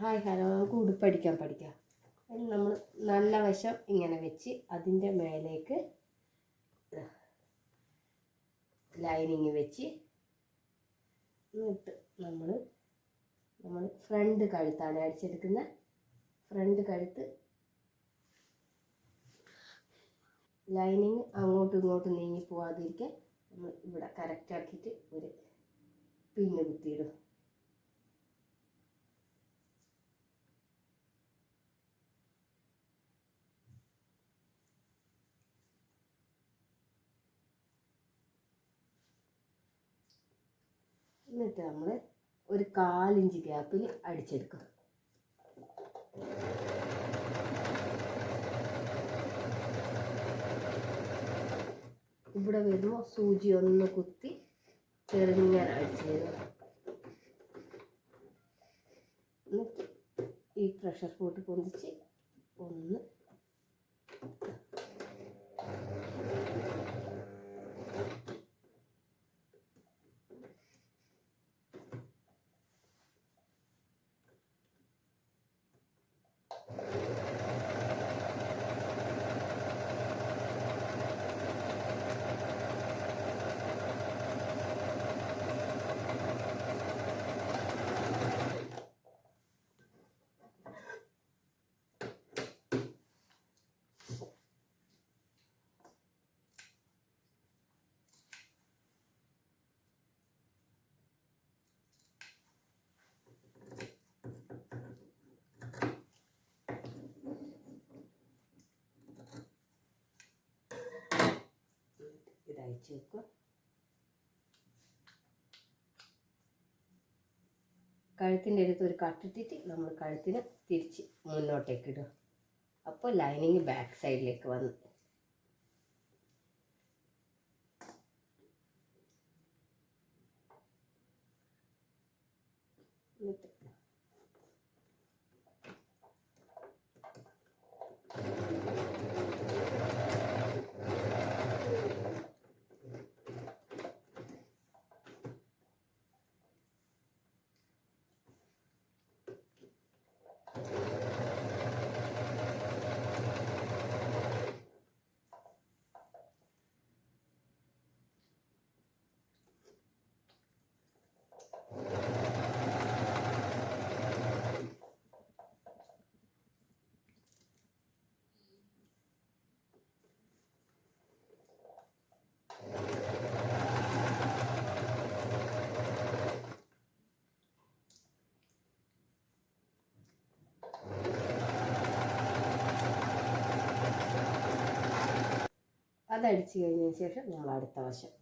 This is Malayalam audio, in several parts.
Hi hello. നമുക്ക് ഉടുപ്പടിക്കാൻ പഠിക്കാം. നമ്മൾ നല്ല വശം ഇങ്ങനെ വെച്ച് അതിന്റെ മേലേക്ക് ലൈനിങ് വെച്ച് എന്നിട്ട് നമ്മൾ നമ്മൾ ഫ്രണ്ട് കഴുത്താണ് അടിച്ചെടുക്കുന്ന. ഫ്രണ്ട് കഴുത്ത് ലൈനിങ് അങ്ങോട്ടും ഇങ്ങോട്ടും നീങ്ങി പോവാതിരിക്കാൻ നമ്മൾ ഇവിടെ കറക്റ്റ് ആക്കിയിട്ട് ഒരു പിന്ന് കുത്തിയിടും. എന്നിട്ട് നമ്മൾ ഒരു കാലിഞ്ച് ഗ്യാപ്പിൽ അടിച്ചെടുക്കും ഇവിടെ വരുമ്പോൾ സൂചി ഒന്ന് കുത്തി ചെറുങ്ങനെ അടിച്ചു തരും ഈ പ്രഷർ പോട്ട് പൊന്തിച്ച് ഒന്ന് ഇത് അയച്ചു വെക്കുക കഴുത്തിന്റെ അടുത്ത് ഒരു കട്ടിട്ടിട്ട് നമ്മൾ കഴുത്തിന് തിരിച്ച് മുന്നോട്ടേക്ക് ഇടുക. അപ്പോൾ ലൈനിങ് ബാക്ക് സൈഡിലേക്ക് വന്ന് എന്നിട്ട് അതടിച്ച് കഴിഞ്ഞതിന് ശേഷം നമ്മൾ അടുത്ത വശം.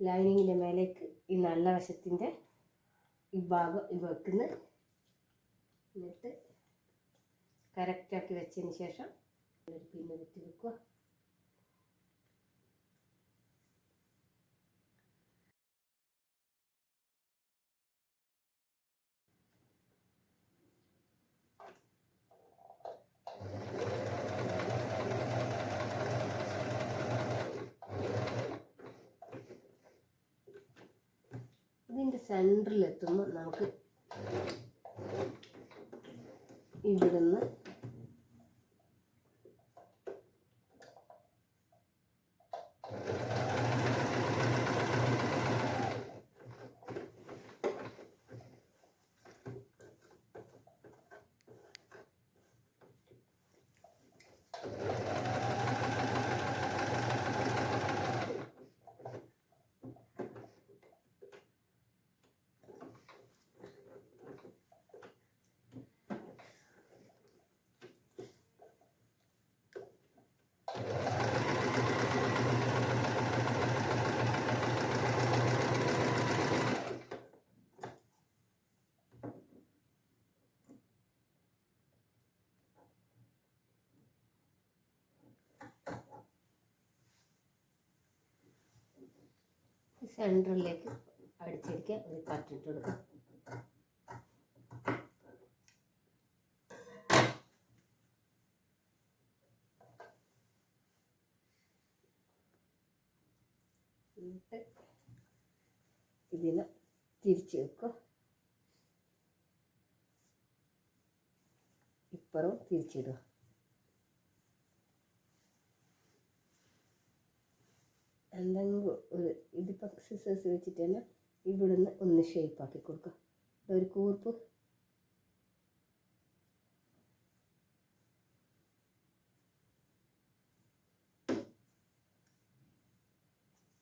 ലൈനിങ്ങിന്റെ മേലേക്ക് ഈ നല്ല വശത്തിന്റെ ഈ ഭാഗം ഈ വെക്കുന്ന. എന്നിട്ട് കറക്റ്റാക്കി വെച്ചതിന് ശേഷം പിന്നെ കുത്തി വെക്കുക. ഇതിന്റെ സെന്ററിൽ എത്തുമ്പോൾ നമുക്ക് ഇവിടുന്ന് സെന്ററിലേക്ക് അടിച്ചിരിക്കുക. ഒരു കട്ടിട്ട് കൊടുക്കുക. എന്നിട്ട് ഇതിനെ തിരിച്ച് വെക്കുക. ഇപ്പുറവും തിരിച്ചിടുക. എന്തെങ്കിലും ഒരു ഇതിപ്പോൾ സിസേഴ്സ് വെച്ചിട്ട് തന്നെ ഇവിടുന്ന് ഒന്ന് ഷേപ്പ് ആക്കി കൊടുക്കുക ഒരു കൂർപ്പ്.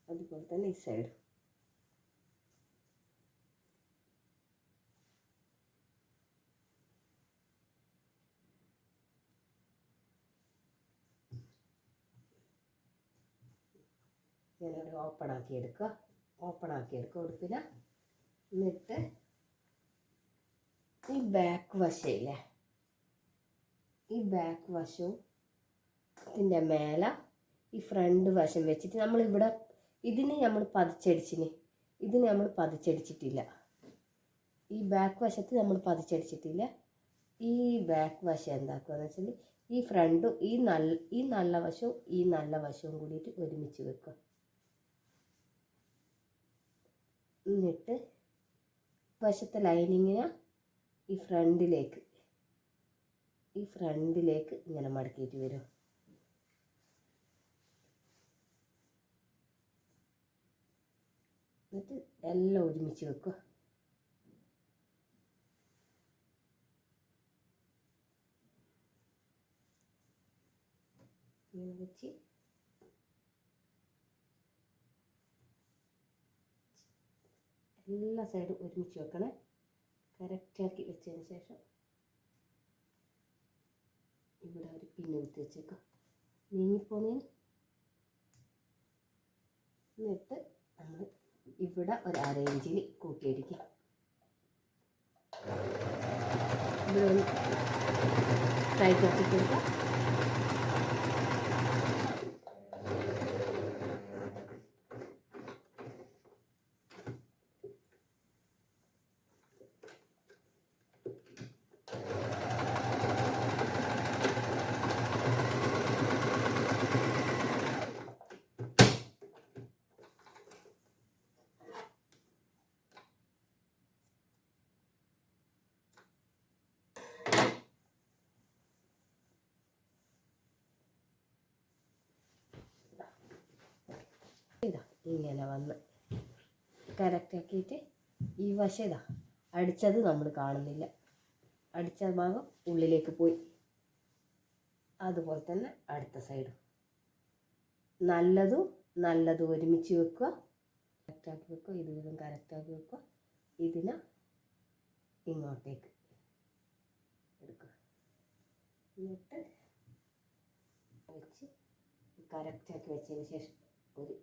അതുപോലെ തന്നെ ഈ സൈഡ് ഞാനത് ഓപ്പൺ ആക്കി എടുക്കുക. ഓപ്പൺ ആക്കി എടുക്കുക ഉടുപ്പിന് എന്നിട്ട് ഈ ബാക്ക് വശയില്ലേ? ഈ ബാക്ക് വശവും ഇതിന്റെ മേലെ ഈ ഫ്രണ്ട് വശം വെച്ചിട്ട് നമ്മളിവിടെ ഇതിന് നമ്മൾ പതിച്ചടിച്ചിന്. ഇതിന് നമ്മൾ പതിച്ചടിച്ചിട്ടില്ല. ഈ ബാക്ക് വശത്ത് നമ്മൾ പതിച്ചടിച്ചിട്ടില്ല. ഈ ബാക്ക് വശം എന്താക്കുകയെന്ന് വെച്ചാൽ ഈ ഫ്രണ്ടും ഈ നല്ല ഈ നല്ല വശവും ഈ നല്ല വശവും കൂടിയിട്ട് ഒരുമിച്ച് വെക്കുക. എന്നിട്ട് വശത്തെ ലൈനിങ്ങിനെ ഈ ഫ്രണ്ടിലേക്ക് ഈ ഫ്രണ്ടിലേക്ക് ഇങ്ങനെ മടക്കിയിട്ട് വരും. എന്നിട്ട് എല്ലാം ഒരുമിച്ച് വെക്കുക വെച്ച് എല്ലാ സൈഡും ഒരുമിച്ച് വെക്കണേ. കറക്റ്റാക്കി വെച്ചതിന് ശേഷം ഇവിടെ ഒരു പിന്ന് കുത്തി വെച്ചേക്കാം. നീങ്ങിപ്പോന്നതിന് എന്നിട്ട് നമ്മൾ ഇവിടെ ഒരു അര ഇഞ്ചിൽ കൂട്ടിയടിക്കുക ഇവിടെ ഒന്ന് ടൈറ്റ് ആക്കി കൊടുക്കാം ഇതാ ഇങ്ങനെ വന്ന് കറക്റ്റാക്കിയിട്ട് ഈ വശം ഇതാ അടിച്ചത് നമ്മൾ കാണുന്നില്ല. അടിച്ച ഭാഗം ഉള്ളിലേക്ക് പോയി. അതുപോലെ തന്നെ അടുത്ത സൈഡും നല്ലതും നല്ലതും ഒരുമിച്ച് വെക്കുക. കറക്റ്റാക്കി വെക്കുക ഇത് ഇതും കറക്റ്റാക്കി വെക്കുക. ഇതിനെ ഇങ്ങോട്ടേക്ക് എടുക്കുക. എന്നിട്ട് വെച്ച് കറക്റ്റാക്കി വെച്ചതിന് ശേഷം ഒരു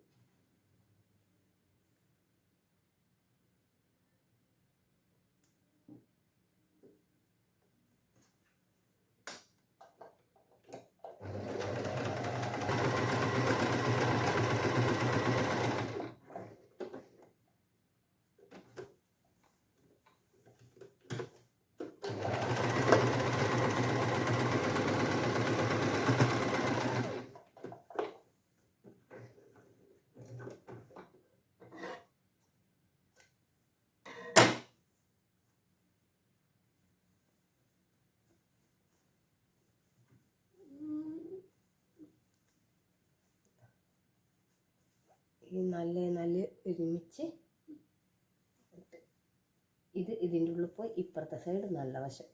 ഈ നല്ല നല്ല ഒരുമിച്ച് ഇത് ഇതിന്റെ ഉള്ളിൽ പോയി ഇപ്പുറത്തെ സൈഡ് നല്ല വശം.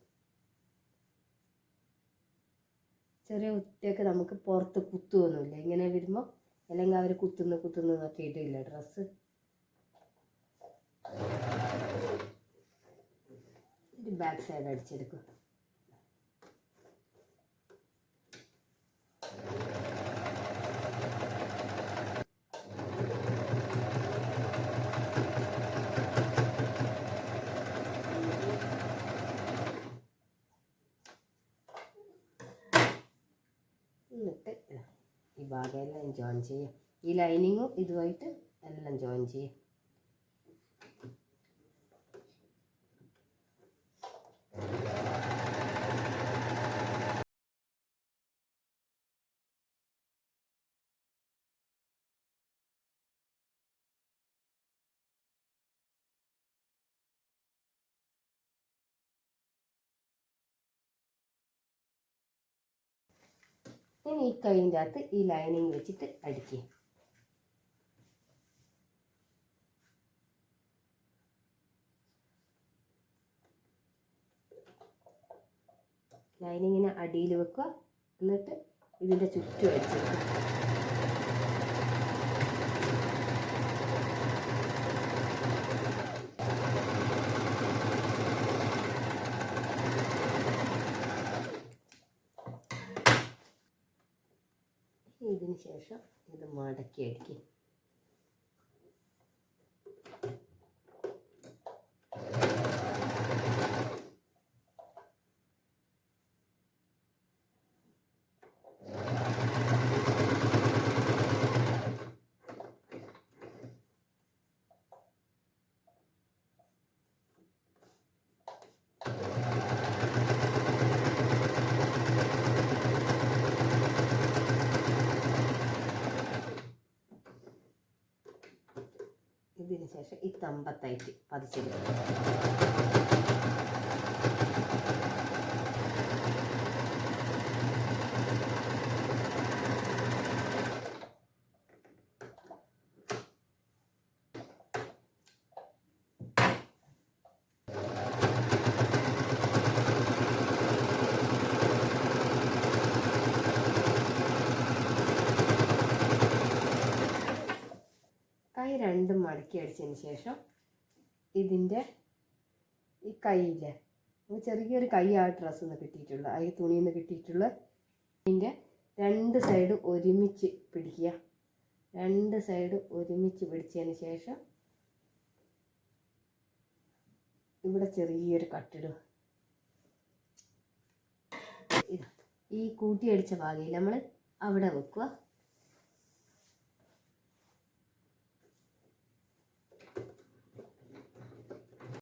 ചെറിയ കുത്തിയൊക്കെ നമുക്ക് പുറത്ത് കുത്തുവൊന്നുമില്ല. ഇങ്ങനെ വരുമ്പോൾ അല്ലെങ്കിൽ അവർ കുത്തുന്ന കുത്തുന്ന എന്നൊക്കെ ഇടില്ല ഡ്രസ്സ്. ഒരു ബാക്ക് സൈഡ് അടിച്ചെടുക്കും എന്നിട്ട് ഈ ഭാഗമെല്ലാം ജോയിൻ ചെയ്യാം. ഈ ലൈനിങ്ങും ഇതുമായിട്ട് എല്ലാം ജോയിൻ ചെയ്യാം. ഇനി ഈ കൈന്റെ അകത്ത് ഈ ലൈനിങ് വെച്ചിട്ട് അടിക്കുക ലൈനിങ്ങിനെ അടിയിൽ വെക്കുക. എന്നിട്ട് ഇതിന്റെ ചുറ്റും അടിച്ചെടുക്കുക ഇതിന് ശേഷം ഇത് മടക്കി അടിക്കുക ഇതിന് ശേഷം ഈ തമ്പത്തായിട്ട് പതിച്ചെടുക്കുക. രണ്ടും മടക്കി അടിച്ചതിന് ശേഷം ഇതിന്റെ ഈ നമുക്ക് ചെറിയൊരു കൈ ആ ഡ്രസ്സിൽ നിന്ന് കിട്ടിയിട്ടുള്ള. ആ തുണിയിൽ നിന്ന് കിട്ടിയിട്ടുള്ള ഇതിന്റെ രണ്ട് സൈഡ് ഒരുമിച്ച് പിടിക്കുക. രണ്ട് സൈഡ് ഒരുമിച്ച് പിടിച്ചതിന് ശേഷം ഇവിടെ ചെറിയൊരു കട്ടിടുക. ഈ കൂട്ടിയടിച്ച ഭാഗയിൽ നമ്മൾ അവിടെ വെക്കുക.